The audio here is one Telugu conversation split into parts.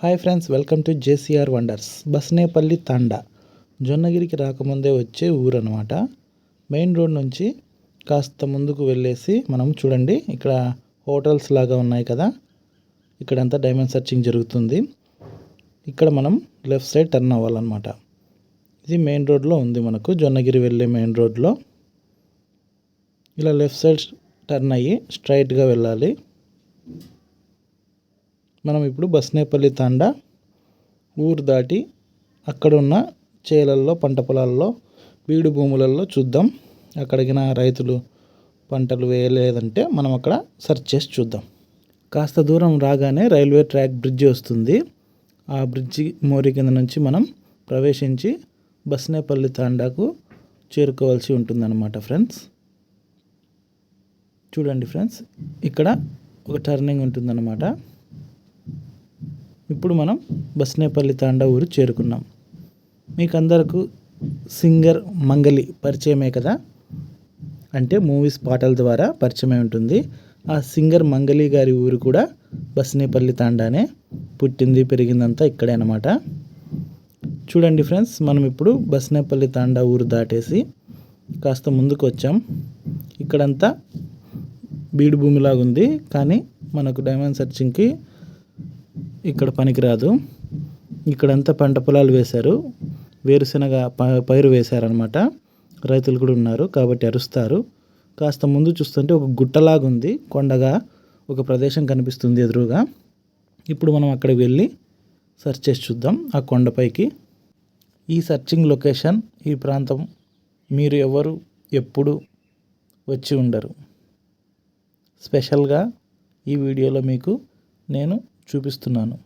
Hi friends welcome to JCR wonders. Basnepalli Tanda. జొన్నగిరికి రాకముందే వచ్చే ఊరు అనమాట మెయిన్ రోడ్ నుంచి కాస్త ముందుకు వెళ్ళేసి మనం చూడండి ఇక్కడ హోటల్స్ లాగా ఉన్నాయి కదా. ఇక్కడంతా డైమండ్ సర్చింగ్ జరుగుతుంది. ఇక్కడ మనం లెఫ్ట్ సైడ్ టర్న్ అవ్వాలన్నమాట. ఇది మెయిన్ రోడ్లో ఉంది మనకు జొన్నగిరి వెళ్ళే మెయిన్ రోడ్లో. ఇలా లెఫ్ట్ సైడ్ టర్న్ అయ్యి స్ట్రైట్గా వెళ్ళాలి. మనం ఇప్పుడు బస్నేపల్లి తాండా ఊరు దాటి అక్కడ ఉన్న చేలల్లో పంట పొలాల్లో బీడు భూములలో చూద్దాం. అక్కడికి నా రైతులు పంటలు వేయలేదంటే మనం అక్కడ సెర్చ్ చేసి చూద్దాం. కాస్త దూరం రాగానే రైల్వే ట్రాక్ బ్రిడ్జ్ వస్తుంది. ఆ బ్రిడ్జి మోరి కింద నుంచి మనం ప్రవేశించి బస్నేపల్లి తాండాకు చేరుకోవాల్సి ఉంటుందన్నమాట ఫ్రెండ్స్. చూడండి ఫ్రెండ్స్ ఇక్కడ ఒక టర్నింగ్ ఉంటుందన్నమాట. ఇప్పుడు మనం బస్నేపల్లి తాండా ఊరు చేరుకున్నాం. మీకు అందరకు సింగర్ మంగలి పరిచయమే కదా? అంటే మూవీస్ పాటల ద్వారా పరిచయమై ఉంటుంది. ఆ సింగర్ మంగలి గారి ఊరు కూడా బస్నేపల్లి తాండానే. పుట్టింది పెరిగిందంతా ఇక్కడే అనమాట చూడండి ఫ్రెండ్స్ మనం ఇప్పుడు బస్నేపల్లి తాండా ఊరు దాటేసి కాస్త ముందుకు వచ్చాం ఇక్కడంతా బీడు భూమిలాగా ఉంది కానీ మనకు డైమండ్ సర్చింగ్కి ఇక్కడ పనికిరాదు. ఇక్కడంతా పంట పొలాలు వేశారు. వేరుశనగ పైరు వేశారనమాట రైతులు కూడా ఉన్నారు కాబట్టి అరుస్తారు. కాస్త ముందు చూస్తుంటే ఒక గుట్టలాగా ఉంది కొండగా ఒక ప్రదేశం కనిపిస్తుంది ఎదురుగా. ఇప్పుడు మనం అక్కడికి వెళ్ళి సెర్చ్ చేసి చూద్దాం ఆ కొండపైకి. ఈ సర్చింగ్ లొకేషన్ ఈ ప్రాంతం మీరు ఎవరు ఎప్పుడు వచ్చి ఉండరు. స్పెషల్గా ఈ వీడియోలో మీకు నేను చూపిస్తున్నాను.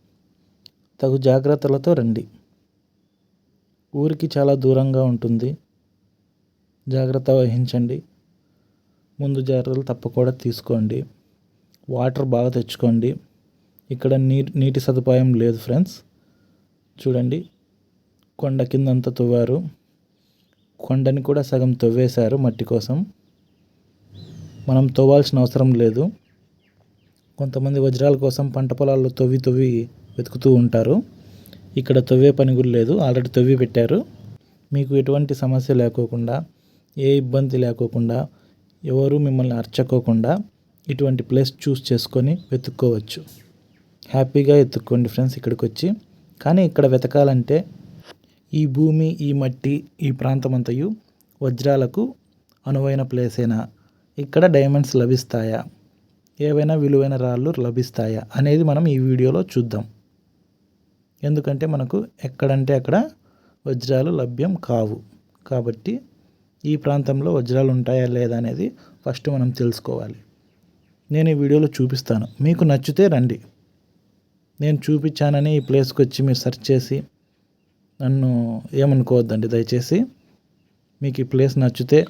తగు జాగ్రత్తలతో రండి. ఊరికి చాలా దూరంగా ఉంటుంది. జాగ్రత్త వహించండి. ముందు జాగ్రత్తలు తప్పకుండా తీసుకోండి. వాటర్ బాగా తెచ్చుకోండి. ఇక్కడ నీ నీటి సదుపాయం లేదు ఫ్రెండ్స్. చూడండి. కొండ కిందంతా తవ్వారు. కొండని కూడా సగం తవ్వేశారు మట్టి కోసం. మనం తవ్వాల్సిన అవసరం లేదు. కొంతమంది వజ్రాల కోసం పంట పొలాల్లో తవ్వి తవ్వి వెతుకుతూ ఉంటారు. ఇక్కడ తవ్వే పని కూడా లేదు. ఆల్రెడీ తవ్వి పెట్టారు. మీకు ఎటువంటి సమస్య లేకోకుండా ఏ ఇబ్బంది లేకోకుండా ఎవరు మిమ్మల్ని అర్చకోకుండా ఇటువంటి ప్లేస్ చూస్ చేసుకొని వెతుక్కోవచ్చు. హ్యాపీగా ఎత్తుక్కోండి ఫ్రెండ్స్ ఇక్కడికి వచ్చి కానీ ఇక్కడ వెతకాలంటే ఈ భూమి ఈ మట్టి ఈ ప్రాంతం అంతయు వజ్రాలకు అనువైన ప్లేసేనా? ఇక్కడ డైమండ్స్ లభిస్తాయా? ఏవైనా విలువైన రాళ్ళు లభిస్తాయా అనేది మనం ఈ వీడియోలో చూద్దాం. ఎందుకంటే మనకు ఎక్కడంటే అక్కడ వజ్రాలు లభ్యం కావు. కాబట్టి ఈ ప్రాంతంలో వజ్రాలు ఉంటాయా లేదా అనేది ఫస్ట్ మనం తెలుసుకోవాలి. నేను ఈ వీడియోలో చూపిస్తాను. మీకు నచ్చితే రండి. నేను చూపించానని ఈ ప్లేస్కి వచ్చి మీరు సెర్చ్ చేసి నన్ను ఏమనుకోవద్దండి దయచేసి. మీకు ఈ ప్లేస్ నచ్చితే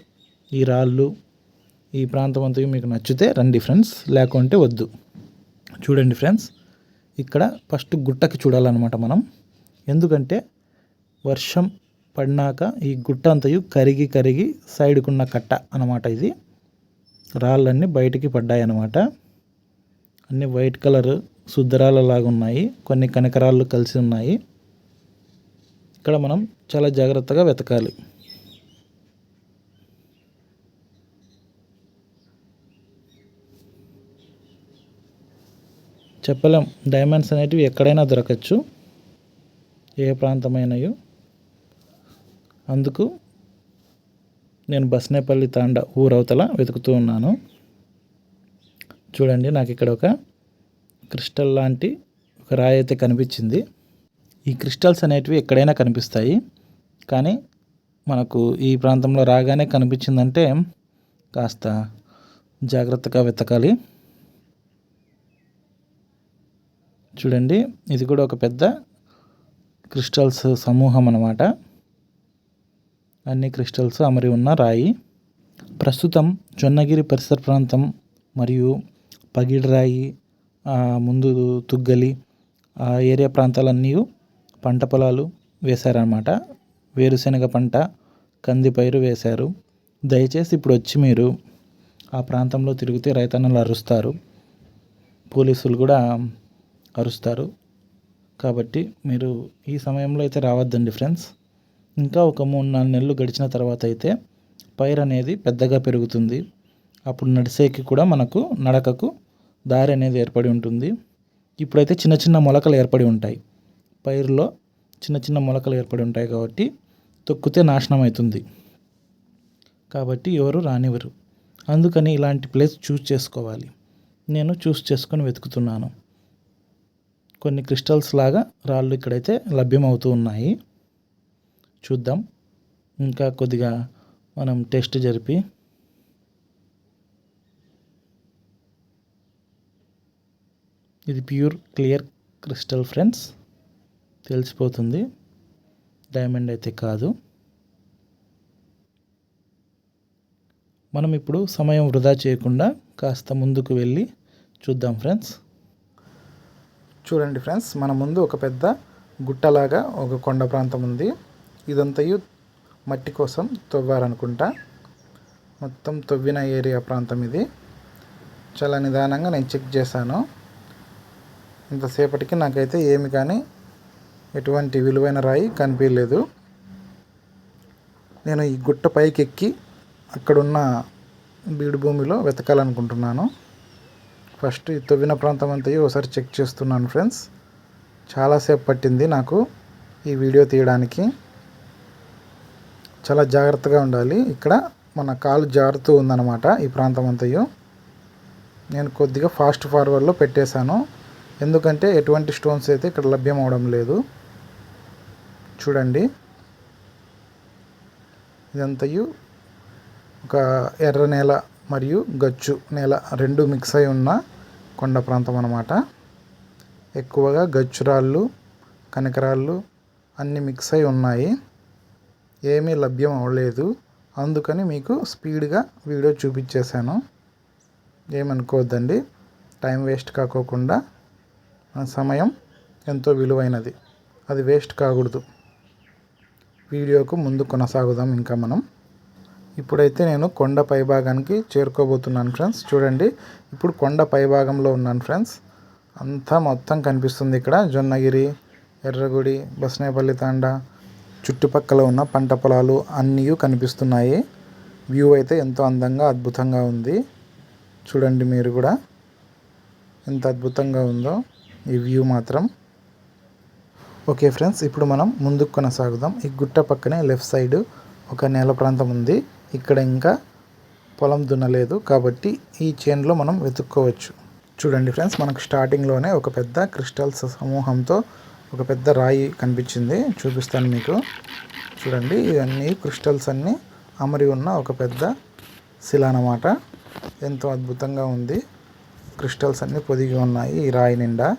ఈ రాళ్ళు ఈ ప్రాంతం అంతా మీకు నచ్చితే రండి ఫ్రెండ్స్ లేకుంటే వద్దు. చూడండి ఫ్రెండ్స్ ఇక్కడ ఫస్ట్ గుట్టకి చూడాలన్నమాట మనం. ఎందుకంటే వర్షం పడినాక ఈ గుట్ట అంతయు కరిగి కరిగి సైడ్కున్న కట్ట అనమాట ఇది. రాళ్ళన్నీ బయటికి పడ్డాయి అన్నమాట అన్ని వైట్ కలర్ శుద్ధరాళ్ళ లాగా ఉన్నాయి కొన్ని కనకరాళ్ళు కలిసి ఉన్నాయి. ఇక్కడ మనం చాలా జాగ్రత్తగా వెతకాలి. చెప్పలేం. డైమండ్స్ అనేటివి ఎక్కడైనా దొరకచ్చు. ఏ ప్రాంతమైనయో. అందుకు నేను బస్నేపల్లి తాండ ఊరవతల వెతుకుతూ ఉన్నాను. చూడండి నాకు ఇక్కడ ఒక క్రిస్టల్ లాంటి ఒక రాయి అయితే కనిపించింది. ఈ క్రిస్టల్స్ అనేటివి ఎక్కడైనా కనిపిస్తాయి. కానీ మనకు ఈ ప్రాంతంలో రాగానే కనిపించిందంటే కాస్త జాగ్రత్తగా వెతకాలి. చూడండి. ఇది కూడా ఒక పెద్ద క్రిస్టల్స్ సమూహం అన్నమాట. అన్ని క్రిస్టల్స్ అమరి ఉన్న రాయి. ప్రస్తుతం జొన్నగిరి పరిసర ప్రాంతం మరియు పగిడిరాయి ముందు తుగ్గలి ఆ ఏరియా ప్రాంతాలన్నీ పంట పొలాలు వేశారనమాట వేరుశనగ పంట కంది పైరు వేశారు. దయచేసి ఇప్పుడు వచ్చి మీరు ఆ ప్రాంతంలో తిరిగితే రైతన్నలు అరుస్తారు. పోలీసులు కూడా అరుస్తారు. కాబట్టి మీరు ఈ సమయంలో అయితే రావద్దండి ఫ్రెండ్స్. ఇంకా ఒక మూడు నాలుగు నెలలు గడిచిన తర్వాత అయితే పైర్ అనేది పెద్దగా పెరుగుతుంది. అప్పుడు నడిసేకి కూడా మనకు నడకకు దారి అనేది ఏర్పడి ఉంటుంది. ఇప్పుడైతే చిన్న చిన్న మొలకలు ఏర్పడి ఉంటాయి. పైరులో చిన్న చిన్న మొలకలు ఏర్పడి ఉంటాయి కాబట్టి తొక్కితే నాశనం అవుతుంది. కాబట్టి ఎవరు రానివ్వరు. అందుకని ఇలాంటి ప్లేస్ చూస్ చేసుకోవాలి. నేను చూస్ చేసుకొని వెతుకుతున్నాను. కొన్ని క్రిస్టల్స్ లాగా రాళ్ళు ఇక్కడైతే లభ్యమవుతూ ఉన్నాయి. చూద్దాం. ఇంకా కొద్దిగా మనం టెస్ట్ జరిపి ఇది ప్యూర్ క్లియర్ క్రిస్టల్ ఫ్రెండ్స్. తెలిసిపోతుంది. డైమండ్ అయితే కాదు. మనం ఇప్పుడు సమయం వృధా చేయకుండా కాస్త ముందుకు వెళ్ళి చూద్దాం ఫ్రెండ్స్. చూడండి ఫ్రెండ్స్ మన ముందు ఒక పెద్ద గుట్టలాగా ఒక కొండ ప్రాంతం ఉంది. ఇదంతయు మట్టి కోసం తవ్వారనుకుంటా. మొత్తం తవ్విన ఏరియా ప్రాంతం ఇది. చాలా నిదానంగా నేను చెక్ చేశాను. ఇంతసేపటికి నాకైతే ఏమి కానీ ఎటువంటి విలువైన రాయి కనిపించలేదు. నేను ఈ గుట్ట పైకి ఎక్కి అక్కడున్న బీడు భూమిలో వెతకాలనుకుంటున్నాను. ఫస్ట్ ఈ తవ్విన ప్రాంతం అంతా ఒకసారి చెక్ చేస్తున్నాను ఫ్రెండ్స్. చాలాసేపు పట్టింది నాకు ఈ వీడియో తీయడానికి. చాలా జాగ్రత్తగా ఉండాలి. ఇక్కడ మన కాలు జారుతూ ఉందన్నమాట ఈ ప్రాంతం అంతయు నేను కొద్దిగా ఫాస్ట్ ఫార్వర్డ్లో పెట్టేశాను. ఎందుకంటే ఎటువంటి స్టోన్స్ అయితే ఇక్కడ లభ్యం అవడం లేదు. చూడండి. ఇదంతయు ఒక ఎర్ర నేల మరియు గచ్చు నేల రెండు మిక్స్ అయి ఉన్న కొండ ప్రాంతం అన్నమాట. ఎక్కువగా గచ్చురాళ్ళు కనకరాళ్ళు అన్నీ మిక్స్ అయి ఉన్నాయి. ఏమీ లభ్యం అవ్వలేదు. అందుకని మీకు స్పీడ్గా వీడియో చూపించేశాను. ఏమనుకోవద్దండి. టైం వేస్ట్ కాకోకుండా సమయం ఎంతో విలువైనది. అది వేస్ట్ కాకూడదు. వీడియోకు ముందు కొనసాగుదాం ఇంకా మనం. ఇప్పుడైతే నేను కొండ పైభాగానికి చేరుకోబోతున్నాను ఫ్రెండ్స్. చూడండి ఇప్పుడు కొండ పైభాగంలో ఉన్నాను ఫ్రెండ్స్. అంతా మొత్తం కనిపిస్తుంది ఇక్కడ. జొన్నగిరి ఎర్రగుడి బస్నేపల్లి తాండా చుట్టుపక్కల ఉన్న పంట పొలాలు అన్నీ కనిపిస్తున్నాయి. వ్యూ అయితే ఎంతో అందంగా అద్భుతంగా ఉంది. చూడండి మీరు కూడా. ఎంత అద్భుతంగా ఉందో ఈ వ్యూ మాత్రం. ఓకే ఫ్రెండ్స్ ఇప్పుడు మనం ముందుకు కొనసాగుదాం. ఈ గుట్ట పక్కనే లెఫ్ట్ సైడ్ ఒక నేల ప్రాంతం ఉంది. ఇక్కడ ఇంకా పొలం దున్నలేదు కాబట్టి ఈ చైన్లో మనం వెతుక్కోవచ్చు. చూడండి ఫ్రెండ్స్ మనకు స్టార్టింగ్లోనే ఒక పెద్ద క్రిస్టల్స్ సమూహంతో ఒక పెద్ద రాయి కనిపించింది. చూపిస్తాను మీకు. చూడండి ఇవన్నీ క్రిస్టల్స్ అన్నీ అమరి ఉన్న ఒక పెద్ద శిల అన్నమాట. ఎంతో అద్భుతంగా ఉంది. క్రిస్టల్స్ అన్నీ పొదిగి ఉన్నాయి ఈ రాయి నిండా.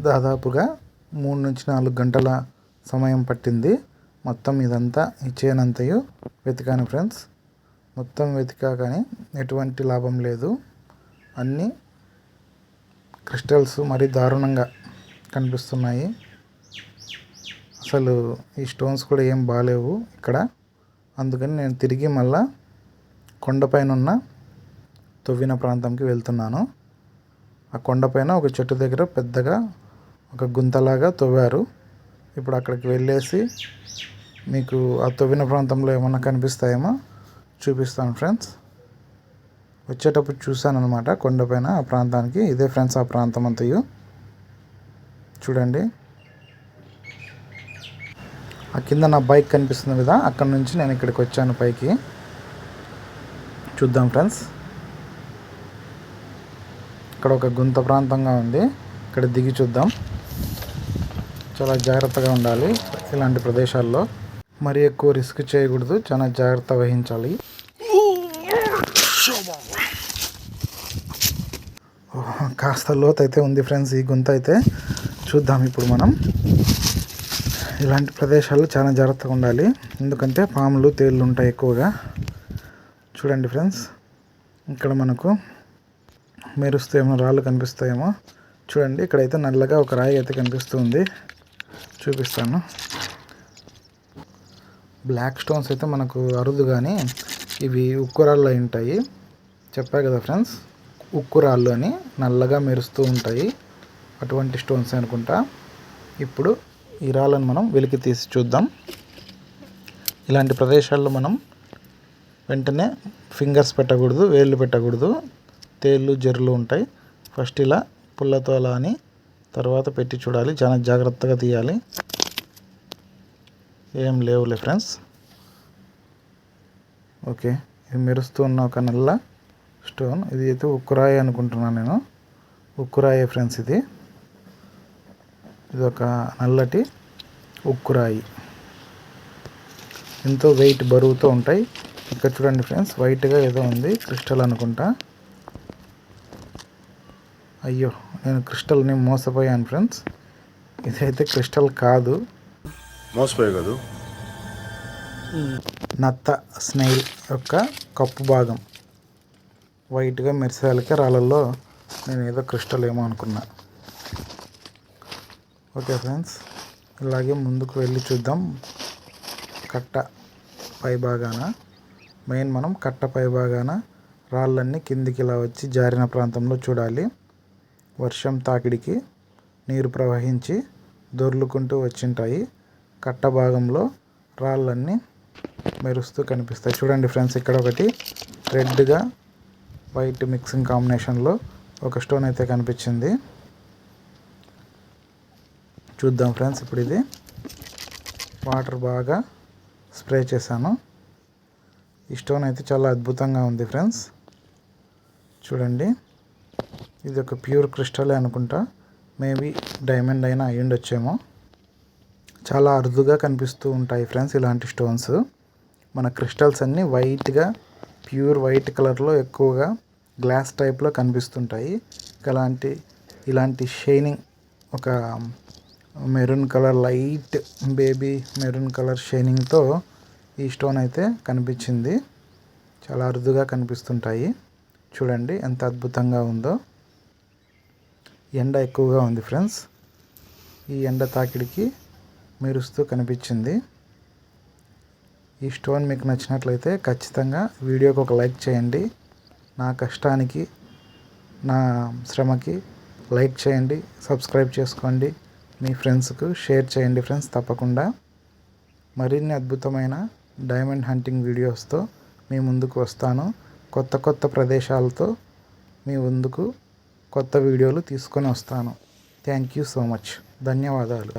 దాదాపుగా మూడు నుంచి నాలుగు గంటల సమయం పట్టింది. మొత్తం ఇదంతా ఈ చేనంతయు వెతికాను ఫ్రెండ్స్. మొత్తం వెతికా కానీ ఎటువంటి లాభం లేదు. అన్నీ క్రిస్టల్స్ మరీ దారుణంగా కనిపిస్తున్నాయి. అసలు ఈ స్టోన్స్ కూడా ఏం బాగాలేవు ఇక్కడ. అందుకని నేను తిరిగి మళ్ళా కొండపైన ఉన్న తవ్విన ప్రాంతంకి వెళ్తున్నాను. ఆ కొండపైన ఒక చెట్టు దగ్గర పెద్దగా ఒక గుంతలాగా తవ్వారు. ఇప్పుడు అక్కడికి వెళ్ళేసి మీకు ఆ తవ్విన ప్రాంతంలో ఏమన్నా కనిపిస్తాయేమో? చూపిస్తాను ఫ్రెండ్స్ వచ్చేటప్పుడు చూశాను అనమాట కొండపైన ఆ ప్రాంతానికి. ఇదే ఫ్రెండ్స్ ఆ ప్రాంతం అంతయు చూడండి. ఆ కింద నా బైక్ కనిపిస్తుంది కదా అక్కడ నుంచి నేను ఇక్కడికి వచ్చాను పైకి. చూద్దాం ఫ్రెండ్స్ ఇక్కడ ఒక గుంత ప్రాంతంగా ఉంది. ఇక్కడ దిగి చూద్దాం. చాలా జాగ్రత్తగా ఉండాలి ఇలాంటి ప్రదేశాల్లో. మరి ఎక్కువ రిస్క్ చేయకూడదు. చాలా జాగ్రత్త వహించాలి. కాస్త లోతు అయితే ఉంది ఫ్రెండ్స్ ఈ గుంత అయితే. చూద్దాం ఇప్పుడు మనం. ఇలాంటి ప్రదేశాలు చాలా జాగ్రత్తగా ఉండాలి. ఎందుకంటే పాములు తేళ్ళు ఉంటాయి ఎక్కువగా. చూడండి ఫ్రెండ్స్ ఇక్కడ మనకు మెరుస్తూ ఏమో రాళ్ళు కనిపిస్తాయేమో. చూడండి ఇక్కడైతే నల్లగా ఒక రాయి అయితే కనిపిస్తుంది. చూపిస్తాను. బ్లాక్ స్టోన్స్ అయితే మనకు అరుదు కానీ ఇవి ఉక్కురాళ్ళు అయి ఉంటాయి. చెప్పా కదా ఫ్రెండ్స్? ఉక్కురాళ్ళు అని నల్లగా మెరుస్తూ ఉంటాయి. అటువంటి స్టోన్స్ అనుకుంటా. ఇప్పుడు ఈ రాళ్ళను మనం వెలికి తీసి చూద్దాం. ఇలాంటి ప్రదేశాల్లో మనం వెంటనే ఫింగర్స్ పెట్టకూడదు వేళ్ళు పెట్టకూడదు. తేళ్ళు జర్రులు ఉంటాయి. ఫస్ట్ ఇలా పుల్లతో అలా అని తర్వాత పెట్టి చూడాలి. చాలా జాగ్రత్తగా తీయాలి. ఏం లేవులే ఫ్రెండ్స్. ఓకే ఇది మెరుస్తూ ఉన్న ఒక నల్ల స్టోన్. ఇది అయితే ఉక్కురాయి అనుకుంటున్నాను నేను. ఉక్కురాయి ఫ్రెండ్స్ ఇది. ఇది ఒక నల్లటి ఉక్కురాయి. ఎంతో వెయిట్ బరువుతో ఉంటాయి. ఇక్కడ చూడండి ఫ్రెండ్స్ వైట్గా ఏదో ఉంది క్రిస్టల్ అనుకుంటా. అయ్యో నేను క్రిస్టల్ని మోసపోయాను ఫ్రెండ్స్. ఇదైతే క్రిస్టల్ కాదు. మోసపోయే కాదు. నత్త స్నేల్ యొక్క కప్పు భాగం. వైట్గా మెరిసేలకే రాళ్ళల్లో నేను ఏదో క్రిస్టల్ ఏమో అనుకున్నా. ఓకే ఫ్రెండ్స్ ఇలాగే ముందుకు వెళ్ళి చూద్దాం. కట్ట పై భాగాన మెయిన్ మనం కట్ట పై భాగాన రాళ్ళన్నీ కిందికి ఇలా వచ్చి జారిన ప్రాంతంలో చూడాలి. వర్షం తాకిడికి నీరు ప్రవహించి దొర్లుకుంటూ వచ్చింటాయి. కట్ట భాగంలో రాళ్ళన్నీ మెరుస్తూ కనిపిస్తాయి. చూడండి ఫ్రెండ్స్ ఇక్కడ ఒకటి రెడ్గా వైట్ మిక్సింగ్ కాంబినేషన్లో ఒక స్టోన్ అయితే కనిపించింది. చూద్దాం ఫ్రెండ్స్ ఇప్పుడు ఇది వాటర్ బాగా స్ప్రే చేశాను. ఈ స్టోన్ అయితే చాలా అద్భుతంగా ఉంది ఫ్రెండ్స్. చూడండి ఇది ఒక ప్యూర్ క్రిస్టలే అనుకుంటా. మేబీ డైమండ్ అయినా అయ్యుండొచ్చేమో. చాలా అరుదుగా కనిపిస్తూ ఉంటాయి ఫ్రెండ్స్ ఇలాంటి స్టోన్స్. మన క్రిస్టల్స్ అన్నీ వైట్గా ప్యూర్ వైట్ కలర్లో ఎక్కువగా గ్లాస్ టైప్లో కనిపిస్తుంటాయి. ఇలాంటి ఇలాంటి షైనింగ్ ఒక maroon colour light baby maroon colour షైనింగ్తో ఈ స్టోన్ అయితే కనిపించింది. చాలా అరుదుగా కనిపిస్తుంటాయి. చూడండి ఎంత అద్భుతంగా ఉందో. ఎండ ఎక్కువగా ఉంది ఫ్రెండ్స్. ఈ ఎండ తాకిడికి మెరుస్తూ కనిపించింది. ఈ స్టోన్ మీకు నచ్చినట్లయితే ఖచ్చితంగా వీడియోకి ఒక లైక్ చేయండి. నా కష్టానికి నా శ్రమకి లైక్ చేయండి సబ్స్క్రైబ్ చేసుకోండి మీ ఫ్రెండ్స్కు షేర్ చేయండి ఫ్రెండ్స్ తప్పకుండా. మరిన్ని అద్భుతమైన డైమండ్ హంటింగ్ వీడియోస్తో మీ ముందుకు వస్తాను. కొత్త కొత్త ప్రదేశాలతో మీ ముందుకు కొత్త వీడియోలు తీసుకొని వస్తాను. Thank you so much. ధన్యవాదాలు.